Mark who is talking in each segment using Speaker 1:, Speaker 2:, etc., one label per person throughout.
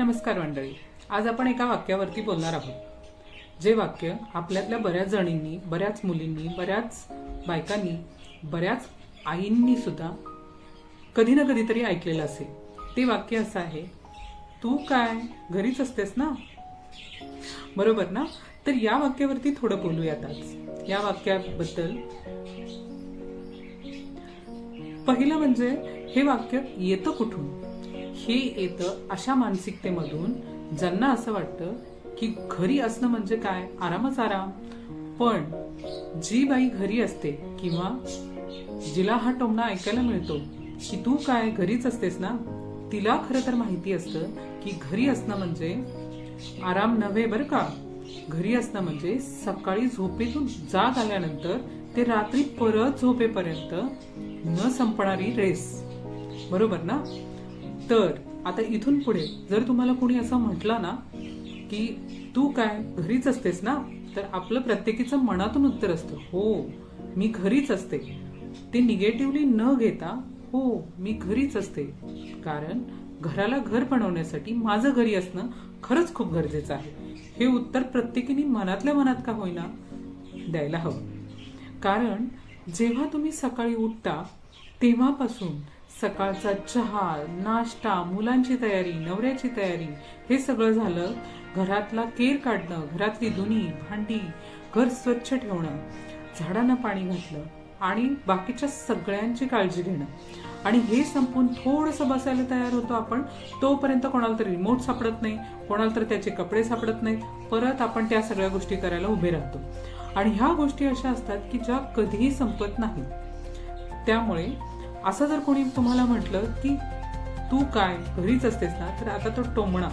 Speaker 1: नमस्कार मंडळी. आज आपण एका वाक्यावरती बोलणार आहोत. जे वाक्य आपल्यातल्या बऱ्याच जणींनी बऱ्याच मुलींनी बऱ्याच बायकांनी बऱ्याच आईंनी सुद्धा कधी ना कधीतरी ऐकलेलं असेल. ते वाक्य असं आहे तू काय घरीच असतेस ना? बरोबर ना? तर या वाक्यावरती थोडं बोलूयात आज. या वाक्याबद्दल पहिलं म्हणजे हे वाक्य येतं कुठून? हे येतं अशा मानसिकतेमधून ज्यांना असं वाटतं की घरी असणं म्हणजे काय? आरामच आराम. पण जी बाई घरी असते किंवा जिला हा टोमणा ऐकायला मिळतो की तू काय घरीच असतेस ना तिला खरं तर माहिती असतं की घरी असणं म्हणजे आराम नव्हे बरं का? घरी असणं म्हणजे सकाळी झोपेतून जाग आल्यानंतर ते रात्री परत झोपेपर्यंत न संपणारी रेस. बरोबर ना? तर आता इथून पुढे जर तुम्हाला कोणी असं म्हटलं ना की तू काय घरीच असतेस ना तर आपलं प्रत्येकीचं मनातून उत्तर असतं हो मी घरीच असते. ते निगेटिव्हली न घेता हो मी घरीच असते. कारण घराला घर बनवण्यासाठी माझं घरी असणं खरंच खूप गरजेचं आहे. हे उत्तर प्रत्येकीने मनातल्या मनात का होईना द्यायला हवं? कारण जेव्हा तुम्ही सकाळी उठता तेव्हापासून सकाळचा चहा नाश्ता मुलांची तयारी नवऱ्याची तयारी हे सगळं झालं. घरातला केर काढणं घरातली धुनी भांडी घर स्वच्छ ठेवणं झाडांना पाणी घातलं आणि बाकीच्या सगळ्यांची काळजी घेणं. आणि हे संपून थोडंसं बसायला तयार होतो आपण तोपर्यंत कोणाला तरी रिमोट सापडत नाही कोणाला तर त्याचे कपडे सापडत नाहीत परत आपण त्या सगळ्या गोष्टी करायला उभे राहतो. आणि ह्या गोष्टी अशा असतात की ज्या कधीही संपत नाहीत. त्यामुळे असं जर कोणी तुम्हाला म्हटलं की तू काय घरीच असतेस ना तर आता तो टोमणा.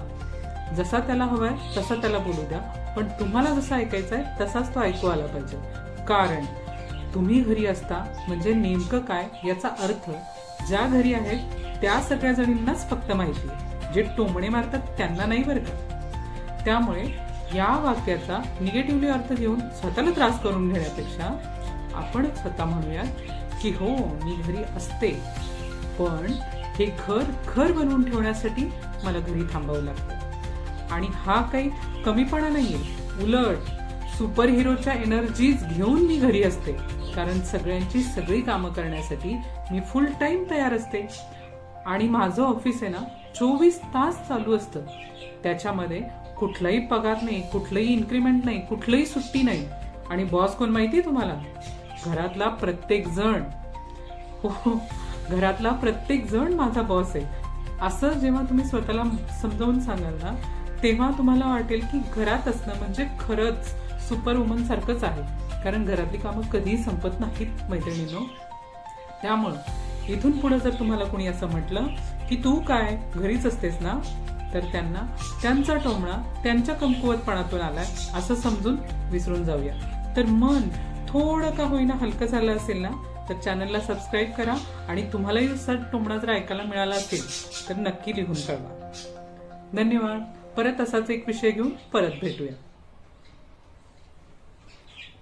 Speaker 1: जसा त्याला हवाय तसा त्याला बोलू द्या. पण तुम्हाला जसा ऐकायचा आहे तसाच तो ऐकू आला पाहिजे. कारण तुम्ही घरी असता म्हणजे नेमकं काय याचा अर्थ ज्या घरी आहेत त्या सगळ्या जणींनाच फक्त माहिती आहे. जे टोमणे मारतात त्यांना नाही बरं का? त्यामुळे या वाक्याचा निगेटिव्हली अर्थ घेऊन स्वतःला त्रास करून घेण्यापेक्षा आपण स्वतः म्हणूयात की हो मी घरी असते. पण हे घर घर बनवून ठेवण्यासाठी मला घरी थांबावं लागतं. आणि हा काही कमीपणा नाहीये. उलट सुपर हिरोच्या एनर्जीज घेऊन मी घरी असते. कारण सगळ्यांची सगळी कामं करण्यासाठी मी फुल टाईम तयार असते. आणि माझं ऑफिस आहे ना चोवीस तास चालू असतं. त्याच्यामध्ये कुठलाही पगार नाही कुठलंही इन्क्रीमेंट नाही कुठलंही सुट्टी नाही. आणि बॉस कोण माहिती तुम्हाला? घरातला प्रत्येक जण. हो, हो घरातला प्रत्येक जण माझा बॉस आहे. असं जेव्हा तुम्ही स्वतःला समजावून सांगाल ना तेव्हा तुम्हाला वाटेल की घरात असणं म्हणजे खरंच सुपर वुमन सारखंच आहे. कारण घरातली कामं कधीही संपत नाहीत मैत्रिणीनो. त्यामुळं इथून पुढे जर तुम्हाला कोणी असं म्हटलं की तू काय घरीच असतेस ना तर त्यांना त्यांचा टोमणा त्यांच्या कमकुवतपणातून आलाय असं समजून विसरून जाऊया. तर मन थोडं का होईना हलकं झालं असेल ना तर चॅनलला सबस्क्राईब करा आणि तुम्हालाही सट टोमडा जर ऐकायला मिळाला असेल तर नक्की लिहून कळवा. धन्यवाद. परत असाच एक विषय घेऊन परत भेटूया.